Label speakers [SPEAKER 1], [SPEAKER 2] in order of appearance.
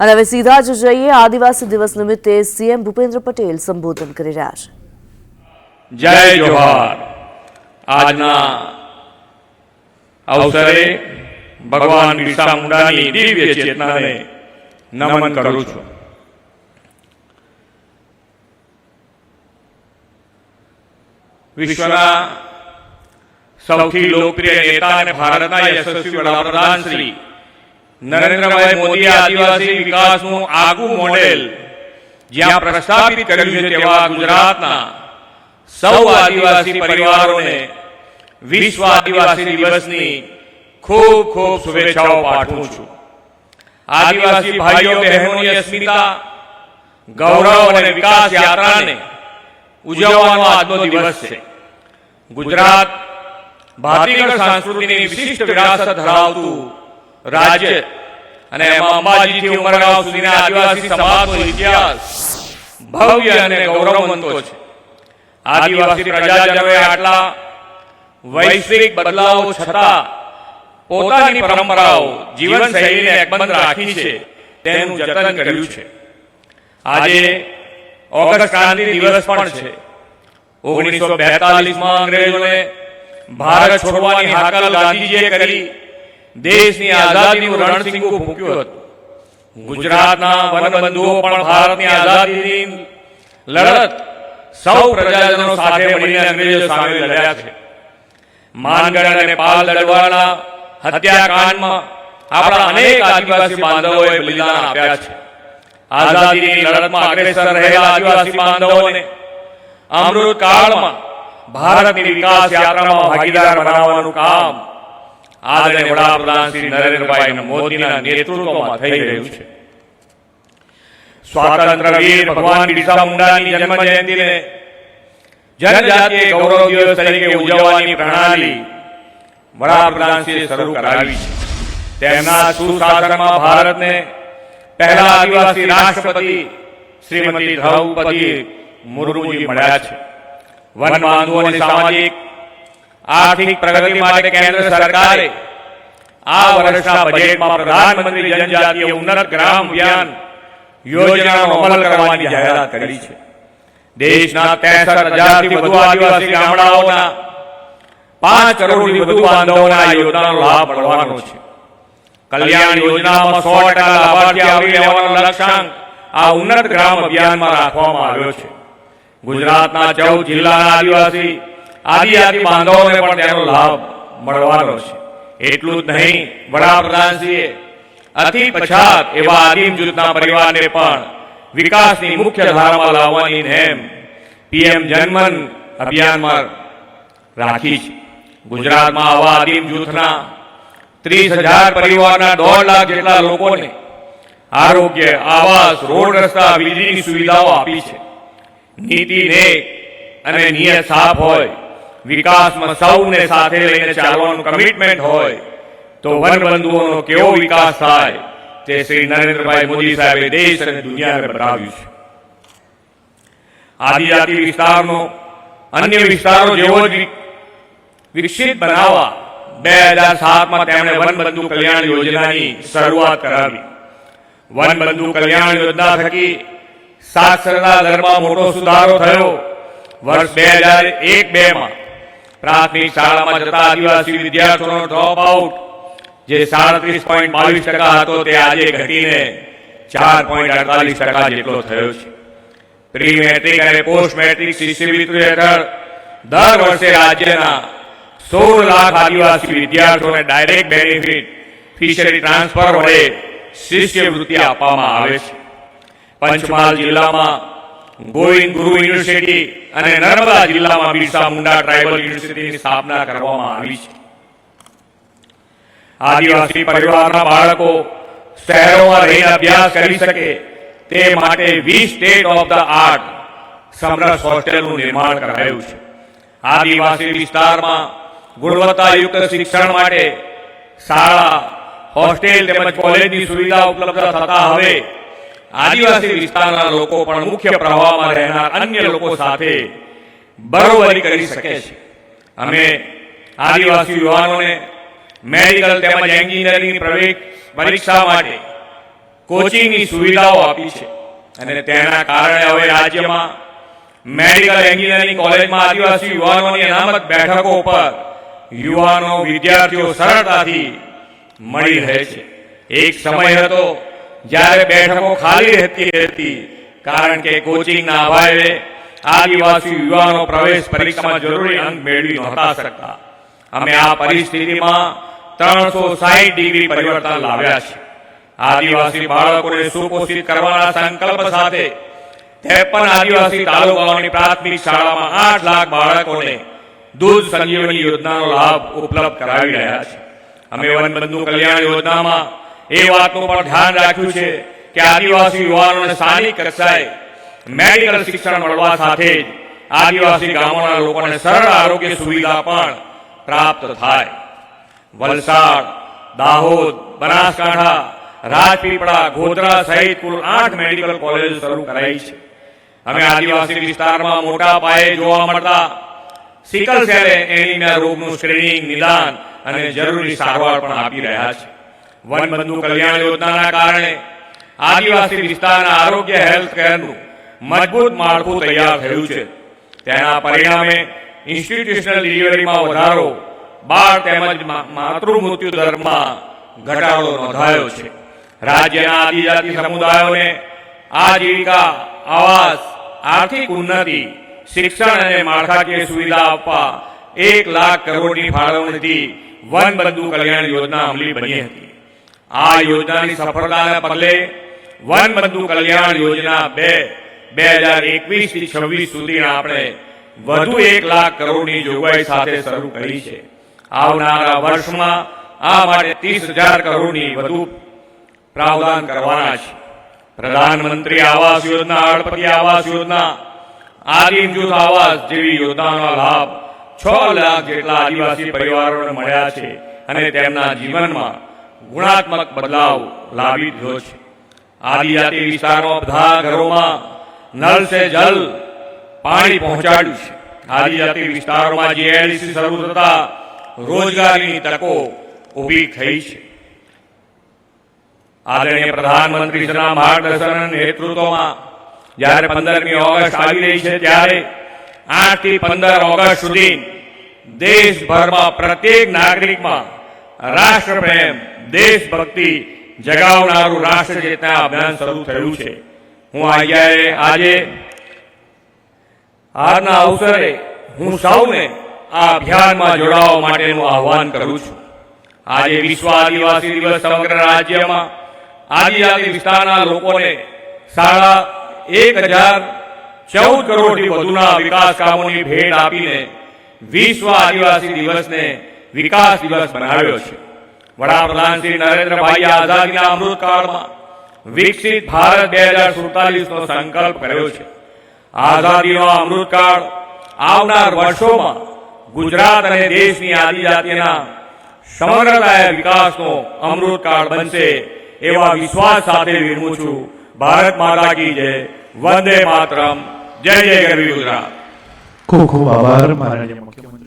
[SPEAKER 1] અને હવે સીધા જ જઈએ આદિવાસી દિવસ નિમિત્તે સીએમ ભૂપેન્દ્ર પટેલ સંબોધન કરી રહ્યા છે.
[SPEAKER 2] જય જોહાર. આજના અવસરે ભગવાન બિરસા મુંડાની દિવ્ય ચેતનાને નમન કરું છું. વિશ્વના સૌથી લોકપ્રિય નેતા અને ભારતના યશસ્વી વડાપ્રધાન શ્રી નરેન્દ્રભાઈ મોદીએ આદિવાસી વિકાસનું આગવું મોડેલ જ્યાં પ્રસ્થાપિત કર્યું છે તેવા ગુજરાતના સૌ આદિવાસી પરિવારોને વિશ્વ આદિવાસી દિવસની ખૂબ ખૂબ શુભેચ્છાઓ પાઠવું છું. આદિવાસી ભાઈઓ બહેનોની અસ્મિતા, ગૌરવ અને વિકાસ યાત્રાને ઉજવવાનો આજનો દિવસ છે. ગુજરાત ભારતીય સંસ્કૃતિની વિશિષ્ટ વિરાસત ધરાવતું રાજ્ય. અને એમાં અંબાજીથી ઉમરગાંવ સુધીના આદિવાસી સમાજનો ઇતિહાસ ભવ્ય અને ગૌરવવંતો છે. આદિવાસી પ્રજાજનોએ આટલા વૈશ્વિક બદલાવો છતાં પોતાની પરંપરાઓ, જીવનશૈલીને અકબંધ રાખી છે, તેનું જતન કર્યું છે. આજે ઓગસ્ટ ક્રાંતિ દિવસ પણ છે. ઓગણીસો બેતાલીસમાં અંગ્રેજોને ભારત છોડવાની હાકલ ગાંધીજીએ કરી. દેશની આઝાદીનું રણસિંગું ફૂંક્યું હતું. ગુજરાતના વનબંધુઓ પણ ભારતની આઝાદીની લડત સૌ પ્રજાજનો સાથે મળીને અંગ્રેજો સામે લડ્યા છે. માનગઢ અને પાલ દડવાના હત્યાકાંડમાં આપણા અનેક આદિવાસી બાંધવોએ બલિદાન આપ્યા છે. આઝાદીની લડતમાં અગ્રેસર રહેલા આદિવાસી બાંધવોને અમૃત કાળમાં ભારતની વિકાસ યાત્રામાં ભાગીદાર બનાવવાનું કામ આદરણીય વડાપ્રધાન શ્રી નરેન્દ્રભાઈ મોદીના નેતૃત્વમાં થઈ રહ્યું છે. સ્વાતંત્ર્ય ભગવાન બિરસા મુંડાની જન્મ જયંતિને જનજાતીય ગૌરવ દિવસ તરીકે ઉજવવાની પ્રણાલી વડાપ્રધાનશ્રીએ શરૂ કરાવી છે. તેમના સુશાસનમાં ભારતને પહેલા આદિવાસી રાષ્ટ્રપતિ શ્રીમતી દ્રૌપદી મુર્મુજી મળ્યા છે. વન અને સામાજિક આર્થિક પ્રગતિ માટે કેન્દ્ર સરકારે આ વર્ષના બજેટમાં પ્રધાનમંત્રી જનજાતીય ઉન્નત ગ્રામ અભિયાન યોજનાનો અમલ કરવાની જાહેરાત કરી છે. દેશના ત્રેસઠ હજારથી વધુ આદિવાસી ગામડાઓના પાંચ કરોડથી વધુ બાંધવોના યોજનાનો લાભ મળવાનો છે. કલ્યાણ યોજનામાં સો ટકા લાભાર્થી આવરી લેવાનો લક્ષ્યાંક આ ઉન્નત ગ્રામ અભિયાનમાં રાખવામાં આવ્યો છે. ગુજરાતના ચૌદ જિલ્લાના આદિવાસી આદિજાતિ બાંધવોને પણ તેનો લાભ મળવાનો છે. એટલું જ નહીં વડાપ્રધાનશ્રીએ અતિ પછાત એવા આદિમ જૂથના પરિવારને પણ વિકાસની મુખ્ય ધારામાં લાવવાની નેમ પીએમ જનમન અભિયાનમાં રાખી છે. ગુજરાતમાં આવા આદિમ જૂથના ત્રીસ હજાર પરિવારના દોઢ લાખ જેટલા લોકોને આરોગ્ય આવાસ રોડ રસ્તા વીજળીની સુવિધાઓ આપી છે. નીતિ નેક અને નિયત સાફ હોય. વિકાસમાં સૌને સાથે લઈને ચાલવાનું કમિટમેન્ટ હોય, તો વનબંધુઓનો કેવો વિકાસ થાય, તે શ્રી નરેન્દ્રભાઈ મોદી સાહેબે દેશ અને દુનિયાને બતાવ્યું છે. આદિજાતિ વિસ્તારનો, અન્ય વિસ્તારો જેવો જ વિકસિત બનાવવા બે હજાર સાતમાં તેમણે વનબંધુ કલ્યાણ યોજનાની શરૂઆત કરાવી. વનબંધુ કલ્યાણ યોજના થકી સાક્ષરતા દરમાં મોટો સુધારો થયો. વર્ષ બે હજાર એક બે માં પ્રાથમિક શાળામાં જતા આદિવાસી વિદ્યાર્થીઓનો ડ્રોપ આઉટ જે સાડત્રીસ પોઈન્ટ બાવીસ ટકા હતો તે આજે ઘટીને ચાર પોઈન્ટ અડતાલીસ ટકા જેટલો થયો છે. પ્રી મેટ્રિક અને પોસ્ટ મેટ્રિક શિષ્યવૃત્તિ હેઠળ દર વર્ષે રાજ્યના સોળ લાખ આદિવાસી વિદ્યાર્થીઓને ડાયરેક્ટ બેનિફિટ ફિશરી ટ્રાન્સફર વડે શિષ્યવૃત્તિ આપવામાં આવે છે. પંચમહાલ જિલ્લામાં ગોવિંદ ગુરુ યુનિવર્સિટી અને નર્મદા જિલ્લામાં બિરસા મુંડા ટ્રાઇબલ યુનિવર્સિટીની સ્થાપના કરવામાં આવી છે. આદિવાસી પરિવારના બાળકો શહેરોમાં રહીને અભ્યાસ કરી શકે તે માટે વીસ state of the art Samras હોસ્ટેલનું નિર્માણ કરાયું છે. આદિવાસી વિસ્તારમાં ગુણવત્તાયુક્ત શિક્ષણ માટે શાળા, હોસ્ટેલ તેમજ કોલેજની સુવિધા ઉપલબ્ધ થતા હવે આદિવાસી વિસ્તારના લોકો પણ મુખ્ય પ્રવાહમાં રહેનાર અન્ય લોકો સાથે બરોબરી કરી શકે છે. અમે આદિવાસી યુવાનોને મેડિકલ તેમજ એન્જિનિયરિંગની પ્રવેશ પરીક્ષા માટે કોચિંગની સુવિધાઓ આપી છે અને તેના કારણે હવે રાજ્યમાં મેડિકલ એન્જિનિયરિંગ કોલેજમાં આદિવાસી યુવાનોની અનામત બેઠકો પર યુવાનો વિદ્યાર્થીઓ સરળતાથી મળી રહે છે. એક સમય હતો જ્યારે બેઠકો ખાલી રહેતી હતી કારણ કે કોચિંગના અભાવે આદિવાસી યુવાનો પ્રવેશ પરીક્ષામાં જરૂરી અંક મેળવી નહોતા શકતા. અમે આ પરિસ્થિતિમાં ત્રણસો સાહીઠ ડિગ્રી પરિવર્તન લાવ્યા છે. આદિવાસી બાળકોને સુપોષિત કરવાના સંકલ્પ સાથે ત્રેપન આદિવાસી તાલુકાઓની પ્રાથમિક શાળામાં આઠ લાખ બાળકોને દૂધ સંજીવની યોજનાનો લાભ ઉપલબ્ધ કરાવી રહ્યા છે. અમે વનબંધુ કલ્યાણ યોજનામાં એ વાતનું પણ ધ્યાન રાખ્યું છે કે આદિવાસી યુવાનોને સ્થાનિક કક્ષાએ મેડિકલ શિક્ષણ મળવા સાથે જ આદિવાસી ગામોના લોકોને સરળ આરોગ્ય સુવિધા પણ પ્રાપ્ત થાય. વલસાડ, દાહોદ, બનાસકાંઠા, રાજપીપળા, ગોધરા સહિત કુલ આઠ મેડિકલ કોલેજ શરૂ કરાઈ છે. અમે આદિવાસી વિસ્તારમાં મોટા પાયે જોવા મળતા સિકલ સેલ એનિમિયા રોગનું સ્ક્રીનિંગ, નિદાન અને જરૂરી સારવાર પણ આપી રહ્યા છે વનબંધુ કલ્યાણ યોજનાના કારણે આદિવાસી વિસ્તારના આરોગ્ય હેલ્થ કેરનું મજબૂત માળખું તૈયાર થયું છે. તેના પરિણામે ઇન્સ્ટિટ્યુશનલ ડિલિવરીમાં વધારો બાળ તેમજ માતૃ મૃત્યુ દરમાં ઘટાડો નોંધાયો છે. રાજ્યના આદિજાતિ સમુદાયોને આજીવિકા, આવાસ, આર્થિક ઉન્નતિ, શિક્ષણ અને માળખાકીય સુવિધા આપવા એક લાખ કરોડની ફાળવણીથી વન બંધુ કલ્યાણ યોજના અમલી બની હતી. આ યોજનાની સફળતાના પગલે વન બંધુ કલ્યાણ યોજના બે બે હજાર એકવીસથી છવ્વીસ સુધી આપણે વધુ એક લાખ કરોડની જોગવાઈ સાથે શરૂ કરી છે. આવનારા વર્ષમાં આ માટે ત્રીસ હજાર કરોડની વધુ પ્રાવધાન કરવાના છે. પ્રધાનમંત્રી આવાસ યોજના, અડપતિ આવાસ યોજના, આદિમ જૂથ આવાસ જેવી યોજનાનો લાભ છ લાખ જેટલા આદિવાસી પરિવારોને મળ્યા છે અને તેમના જીવનમાં ગુણાત્મક બદલાવ લાવી દીધો છે. આદિજાતિ વિસ્તારમાં બધા ઘરોમાં નળ સે જલ પાણી પહોંચાડ્યું છે. આદિજાતિ વિસ્તારોમાં જીઆઈડીસી શરૂ થતા રોજગારીની તકો ઊભી થઈ છે. આદરણીય પ્રધાનમંત્રીશ્રીના માર્ગદર્શન નેતૃત્વમાં જ્યારે પંદરમી ઓગસ્ટ આવી રહી છે, ત્યારે આઠથી પંદર ઓગસ્ટ સુધી દેશભરમાં પ્રત્યેક નાગરિકમાં રાષ્ટ્રપ્રેમ દેશભક્તિ જગાવનારું રાષ્ટ્ર ચેતના અભિયાન શરૂ થયું છે. હું આજે આજે આજના અવસરે હું સૌને આ અભિયાનમાં જોડાવા માટેનું આહવાન કરું છું. આજે વિશ્વ આદિવાસી દિવસ સમગ્ર રાજ્યમાં આદિજાતિ વિસ્તારના લોકોને સાડા એક હજાર ચૌદ કરોડથી વધુના વિકાસ કામોની ભેટ આપીને વિશ્વ આદિવાસી દિવસને વિકાસ દિવસ બનાવ્યો છે. વડાપ્રધાન શ્રી નરેન્દ્રભાઈ આઝાદીના અમૃતકાળમાં વિકસિત ભારત બે હજાર સુડતાલીસનો સંકલ્પ કર્યો છે. આઝાદીનો અમૃતકાળ આવનાર વર્ષોમાં ગુજરાત અને દેશની આદિજાતિના સમગ્રતાએ વિકાસનો અમૃતકાળ બનશે એવા વિશ્વાસ સાથે વિરમું છું. ભારત માતા કી જય. વંદે માતરમ. જય જય ગરવી ગુજરાત.
[SPEAKER 3] ખૂબ ખૂબ આભાર, માનનીય મુખ્યમંત્રી.